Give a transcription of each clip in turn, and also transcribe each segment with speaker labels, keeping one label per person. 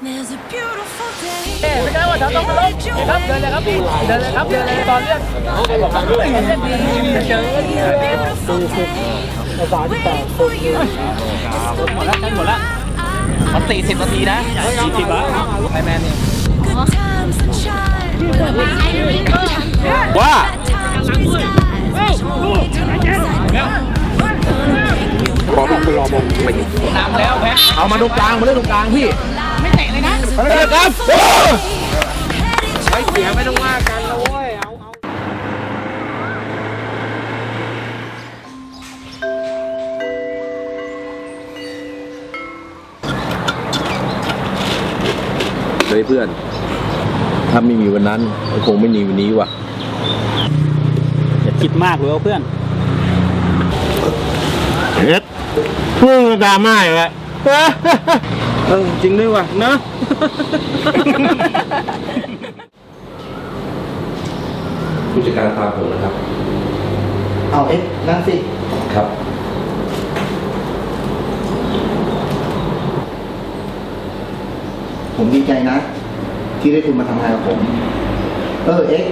Speaker 1: There's a beautiful day.
Speaker 2: เอ๊ะไม่ใช่ว่าแถวต้องลงนี่ครับเดินเลยครับเดินเลยครับเดินเลยตอนเรียกเล่นดีเจอ
Speaker 1: Beautiful day. Waiting for you.
Speaker 2: หมดแล้วใช้หมดแล้วมันสี่สิบนาทีนะสี่สิบแล้วไทยแมนนี่
Speaker 1: Good times and shine.
Speaker 2: ว่า
Speaker 1: Bad times we skies. Show me to
Speaker 3: ขอบอกคุณรอมงไป
Speaker 2: นำแล้วแพ้
Speaker 3: เอามาตรงกลางมาเล่นตรงกลางพี่
Speaker 1: ไม่ เตะเลยนะ
Speaker 3: ไปเลยครับ
Speaker 1: ไม่เสียไม่ต้องว่า
Speaker 3: เฮ้ยเพื่อน ถ้าไม่มีวันนั้นก็คงไม่มีวันนี้ว่ะ
Speaker 2: อย่าคิดมากเลยเพื่อน
Speaker 3: เฮ็ดเพื่อนดราม่าอีกแล้ว
Speaker 2: เออจริงด้วยว่ะเนอะ
Speaker 3: ผู้จัดการตามผมนะครับ
Speaker 4: เอาเอ็กนั่งสิ
Speaker 3: ครับ
Speaker 4: ผมดีใจนะ ที่ได้คุณมาทำงานกับผม เออเอ็ก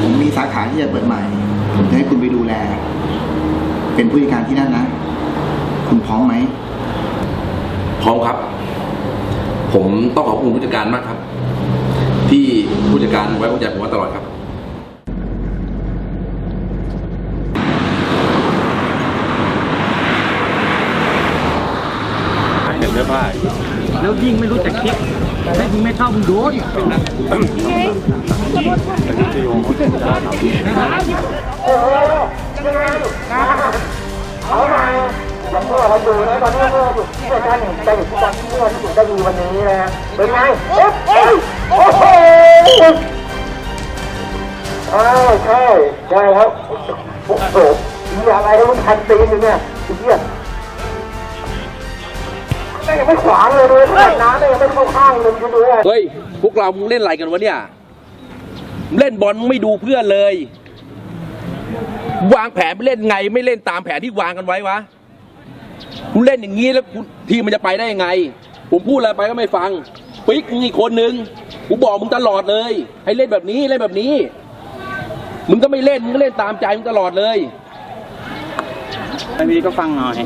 Speaker 4: ผมมีสาขาที่จะเปิดใหม่ ผมจะให้คุณไปดูแล เป็นผู้จัดการที่นั่นนะ คุณพร้อมไหม
Speaker 5: พร้อมครับ ผมต้องขอบคุณผู้จัดการมากครับ ที่ผู้จัดการไว้วางใจผมมาตลอดครับ
Speaker 2: แล้วยิ่งไม่รู้จักคิดและยิ่งไม่เท่ามึงโดน
Speaker 6: ใยังพวกเราอยู่นะตอนนี้เพวกเราอยู่อท่านได้อยู่ที่การที่เราที่สุดได้ดีวันนี้นะเป็นไงเอ๊ะเอ๊ะโอ้โหอ้าใช่ใช่แล้วโอ้โหมีอะไรแล้มันทันตีนอยู่เนี่ยไอ้เหี้ยแต่ยังไม่ขวางเลยเลยน้ำแต่ยังไม่เข้าข้างเลยคุณดู
Speaker 5: เฮ้ยพวกเราเล่นอะไรกันวะเนี่ยเล่นบอลไม่ดูเพื่อนเลย วางแผนเล่นไงไม่เล่นตามแผนที่วางกันไว้วะ คุณเล่นอย่างนี้แล้วคุณทีมมันจะไปได้ยังไง ผมพูดอะไรไปก็ไม่ฟังปิ๊กมึงอีกคนนึงกูบอกมึงตลอดเลย ให้เล่นแบบนี้เล่นแบบนี้ มึงก็ไม่เล่นมึงก็เล่นตามใจมึงตลอดเลย
Speaker 2: ไม่มีก็ฟังหน่อย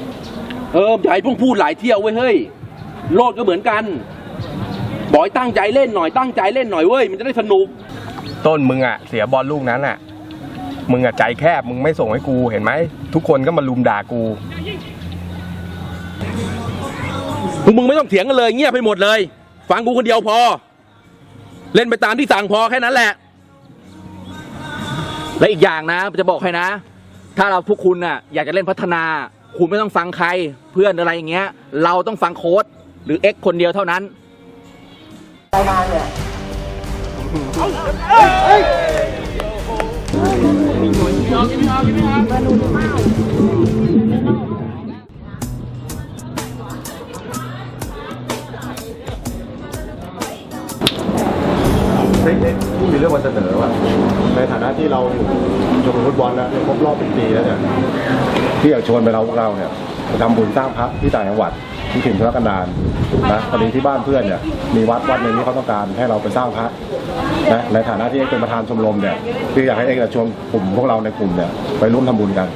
Speaker 5: เอออย่าให้พวกพูดหลายเที่ยวเว้ยเฮ้ยโลดก็เหมือนกันบอกให้ตั้งใจเล่นหน่อยตั้งใจเล่นหน่อยเว้ยมันจะได้สนุก
Speaker 7: ต้นมึงอะเสียบอลลูกนั้นอะมึงอะใจแคบมึงไม่ส่งให้กูเห็นไหมทุกคนก็มาลุมด่ากู
Speaker 5: พวกมึงไม่ต้องเถียงกันเลยเงียบไปหมดเลย ฟังกูคนเดียวพอ เล่นไปตามที่สั่งพอแค่นั้นแหละ
Speaker 2: และอีกอย่างนะจะบอกให้นะ ถ้าเราพวกคุณน่ะอยากจะเล่นพัฒนา คุณไม่ต้องฟังใคร เพื่อนอะไรอย่างเงี้ย เราต้องฟังโค้ดหรือเอ็กคนเดียวเท่านั้น
Speaker 8: เฮ้ย เอ๊ะมีเรื่องมาเสนอว่ะในฐานะที่เราอยู่ชมรมฟุตบอลแล้วเนี่ยครบรอบเป็นปีแล้วเนี่ยที่อยากชวนไปเราพวกเราเนี่ยไปทำบุญสร้างพระที่ต่างจังหวัดที่ถิ่นธุรกันดารนะพอดีที่บ้านเพื่อนเนี่ยมีวัดวัดหนึ่งที่เขาต้องการให้เราไปสร้างพระนะในฐานะที่เอ็กเป็นประธานชมรมเนี่ยคืออยากให้เอ็กชวนกลุ่มพวกเราในกลุ่มเนี่ยไปร่วมทำบุญกัน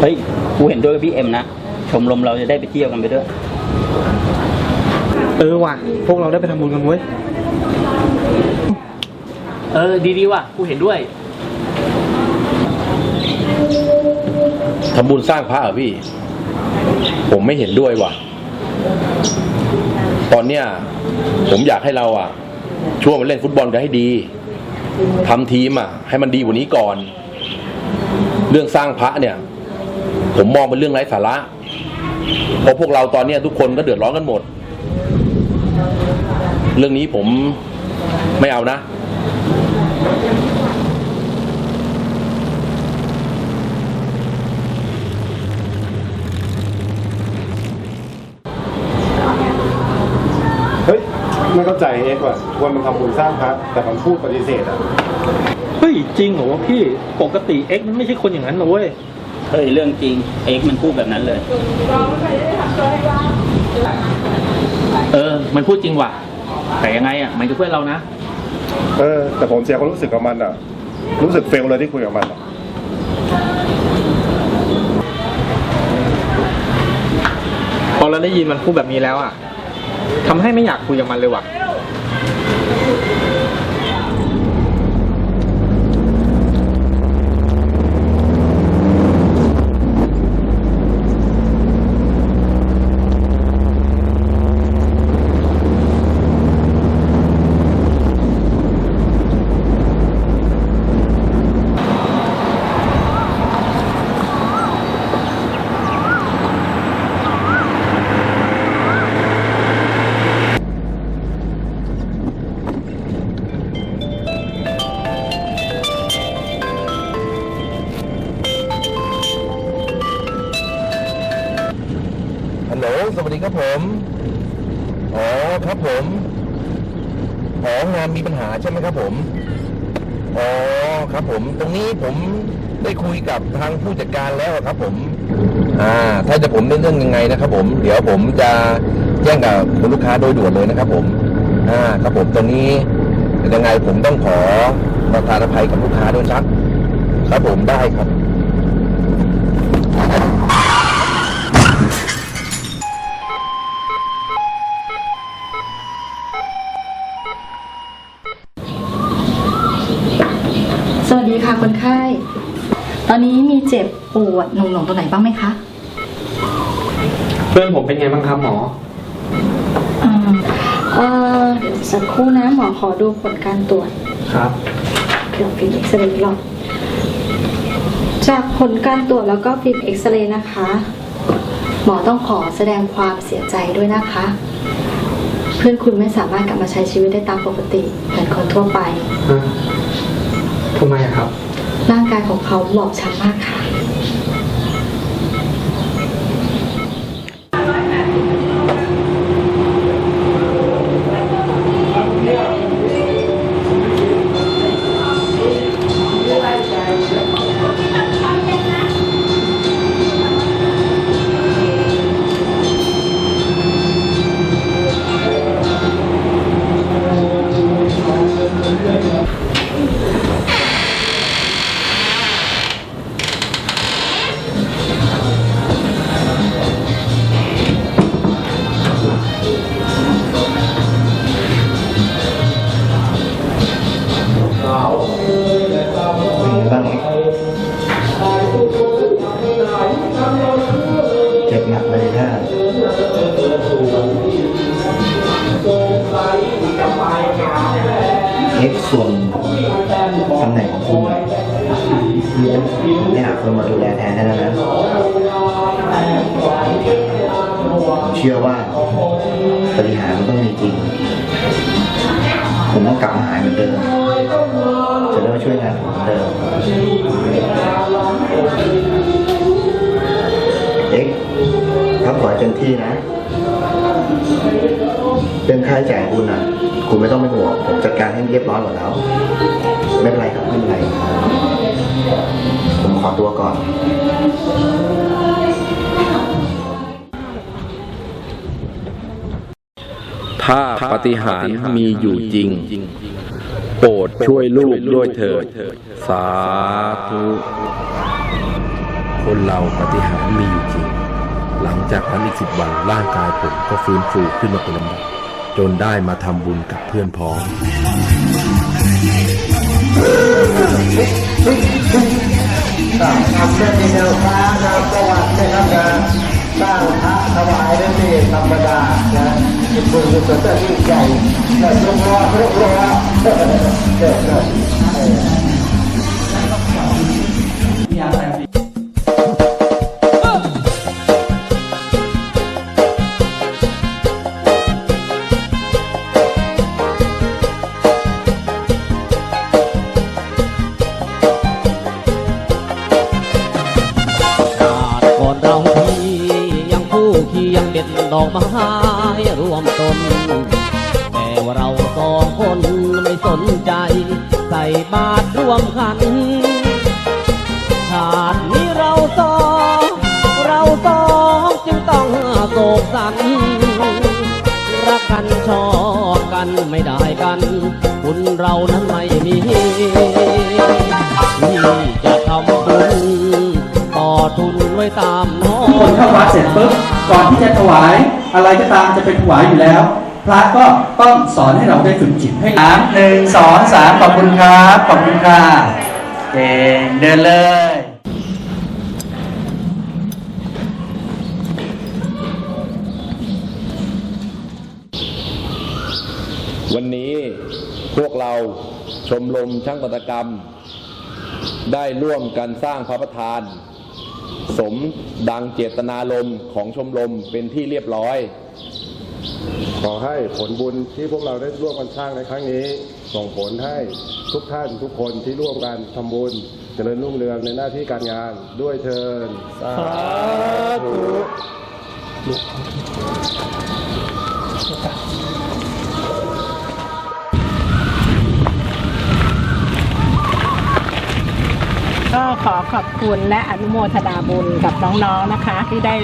Speaker 9: เฮ้ยกูเห็นด้วยกับพี่เอ็มนะชมรมเราจะได้ไปเที่ยวกันไปด้วย
Speaker 2: ออว่ะ พวกเราได้ไปทำบุญกันเว้ย เออ ดีๆว่ะ กูเห็นด้วย
Speaker 5: ทำบุญสร้างพระเหรอพี่ ผมไม่เห็นด้วยว่ะ ตอนเนี้ยผมอยากให้เราอะ ช่วยมาเล่นฟุตบอลกันให้ดีทำทีมอะ ให้มันดีกว่านี้ก่อน เรื่องสร้างพระเนี่ย ผมมองเป็นเรื่องไร้สาระเพราะพวกเราตอนเนี้ยทุกคนก็เดือดร้อนกันหมด เรื่องนี้ผมไม่เอานะ
Speaker 8: เฮ้ยไม่เข้าใจเอ็กว่ะชวนมันทำบุญสร้างพระแต่มันพูดปฏิเสธอะ
Speaker 10: เฮ้ยจริงเหรอวะพี่ปกติเอ็กซ์มันไม่ใช่คนอย่างนั้นนะเว้ย
Speaker 9: เฮ้ยเรื่องจริงเอ็กซ์มันพูดแบบนั้นเลย
Speaker 11: มันพูดจริงว่ะ แต่ยังไงอะมันคือเพื่อนเรานะ
Speaker 8: เออ แต่ผมเสียความรู้สึกกับมันอะ รู้สึกเฟลเลยที่คุยกับมันอะ
Speaker 7: พอเราได้ยินมันพูดแบบนี้แล้วอะทำให้ไม่อยากคุยกับมันเลยว่ะ
Speaker 5: ครับผมอ๋องานมีปัญหาใช่ไหมครับผมอ๋อครับผม ตรงนี้ผมได้คุยกับทางผู้จัดการแล้วครับ ผม อ่า ถ้าจะผมได้เรื่องยังไงนะครับ ผม เดี๋ยวผมจะแจ้งกับคุณลูกค้าโดยด่วนเลยนะครับ ผม อ่า ครับผมตรงนี้ยังไงผมต้องขอประทานอภัยกับลูกค้าด้วยครับ ครับผมได้ครับ
Speaker 12: สวัสดีค่ะคนไข้ ต อนนี้มีเจ็บปวดหน่วงๆตรงไหนบ้างไหมคะ
Speaker 7: เพื่อนผมเป็นไงบ้างครับหมอ
Speaker 12: อ่าเอ่อเดี๋ยวสักครู่นะหมอขอดูผลการตรวจ
Speaker 7: ครับ
Speaker 12: เดี๋ยวฟิล์มเอ็กซเรย์อีกรอบจากผลการตรวจแล้วก็ฟิล์มเอ็กซเรย์นะคะ หมอต้องขอแสดงความเสียใจด้วยนะคะ เพื่อนคุณไม่สามารถกลับมาใช้ชีวิตได้ตามปกติเหมือนคนทั่วไป
Speaker 7: ทำไมอะครับ
Speaker 12: ร่างกายของเขาบอบช้ำมากค่ะ
Speaker 4: เอ็กส่วนตำแหน่งของคุณอะผมได้หาคนมาดูแลแทนได้แล้วนะผมเชื่อว่าปฏิหารมันต้องมีจริง ผมต้องกลับมาหายเหมือนเดิม จะเริ่มช่วยงานผมเหมือนเดิม เอ็กพักผ่อนเต็มที่นะ เรื่องค่าใช้จ่ายคุณนะ คุณไม่ต้องเป็นห่วงผมจัดการให้เรียบร้อยหมดแล้ว ไม่เป็นไรครับไม่เป็นไร ผมขอตัวก่อน
Speaker 5: ถ้าปฏิหารมีอยู่จริง โปรดช่วยลูกด้วยเถิด สาธุ คนเราปฏิหารมีอยู่จริง หลังจากนั้นอีกสิบวันร่างกายผมก็ฟื้นฟูขึ้นมาเป็นลำดับ จนได้มาทำบุญกับเพื่อนพ้อง สร้าง
Speaker 6: ทำได้ในแนวทางนวประวัตินะครับการสร้างพระถวายนั่นเองธรรมดานะบุญกุศลจะยิ่ใหญ่แต่ยกล้อยกล้อเออเออเออ
Speaker 13: ช ด็ดดอกไม้รวมตนแต่ว่าเราสองคนไม่สนใจ ใส่บาตรร่วมกันชาตินี้เราสองเราสองจึงต้องโศกสันรักกันชอบกันไม่ได้กันคุณเรานั้นไม่มีที่จะทำบุญต่อทุนไว้ตามน้อ
Speaker 11: คนเข้าวัดเสร็จปุ๊บ ก่อนที่จะถวายอะไรก็ตามจะเป็นถวายอยู่แล้ว พระก็ต้องสอนให้เราได้ฝึกจิตให้สามหนึ่งสองสามขอบคุณครับขอบคุณค่ะเก่งเดินเลย
Speaker 5: วันนี้พวกเราชมรมช่างตกรรม ได้ร่วมกันสร้างพระประธาน สมดังเจตนารมณ์ของชมรมเป็นที่เรียบร้อย
Speaker 8: ขอให้ผลบุญที่พวกเราได้ร่วมกันสร้างในครั้งนี้ ส่งผลให้ทุกท่านทุกคนที่ร่วมกันทำบุญเจริญรุ่งเรืองในหน้าที่การงานด้วยเทินสาธุ
Speaker 14: ก็ขอขอบคุณและอนุโมทนาบุญกับน้องๆนะคะ ที่ได้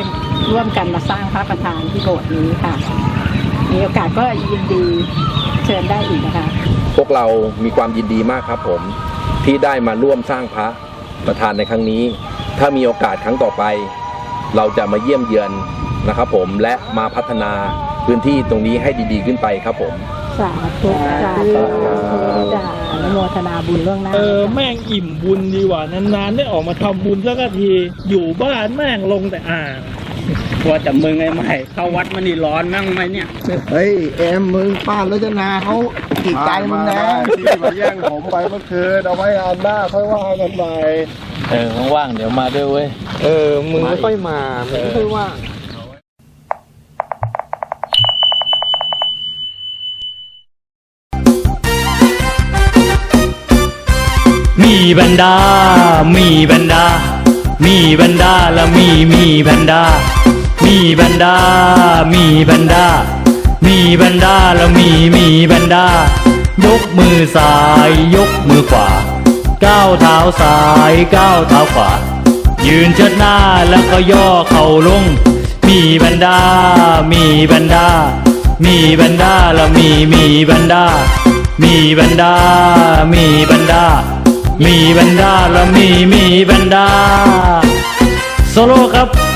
Speaker 14: ร่วมกันมาสร้างพระประธานที่โบสถ์นี้ค่ะ มีโอกาสก็ยินดีเชิญได้อีกนะคะ
Speaker 5: พวกเรามีความยินดีมากครับผมที่ได้มาร่วมสร้างพระประธานในครั้งนี้ ถ้ามีโอกาสครั้งต่อไป เราจะมาเยี่ยมเยือนนะครับผมและมาพัฒนาพื้นที่ตรงนี้ให้ดีๆขึ้นไปครับผม
Speaker 14: สาธุสาธุจ้าอนุโมทนาบุญล่วงหน้า
Speaker 11: เออแม่งอิ่มบุญดีกว่านานๆได้ออกมาทำบุญสักทีอยู่บ้านแม่งลงแต่อ่าง
Speaker 15: ว่าแต่มึงไอ้ใหม่เข้าวัดมันนี่ร้อนนั่งไหมเนี่ย
Speaker 4: เฮ้ยเอ็มมึงป้ารจนาเขาติดใจมึงนะ
Speaker 8: ที่มาแย่งผมไปเมื่อคืนเอาไว้อันหน้าค่อยว่ากันใหม่
Speaker 15: เออว่างเดี๋ยวมาด้วยเว้ย
Speaker 7: เออมึงไม่ค่อยมามึงไม่ค่อยว่าง
Speaker 11: มีบรรดา มีบรรดา มีบรรดาละมีมีบรรดา มีบรรดา มีบรรดา มีบรรดาละมีมีบรรดา ยกมือซ้ายยกมือขวา ก้าวเท้าซ้ายก้าวเท้าขวา ยืนเชิดหน้าแล้วก็ย่อเข่าลง มีบรรดา มีบรรดา มีบรรดาละมีมีบรรดา มีบรรดา มีบรรดา มีบรรดาและมีมีบรรดาโซโล่ครับ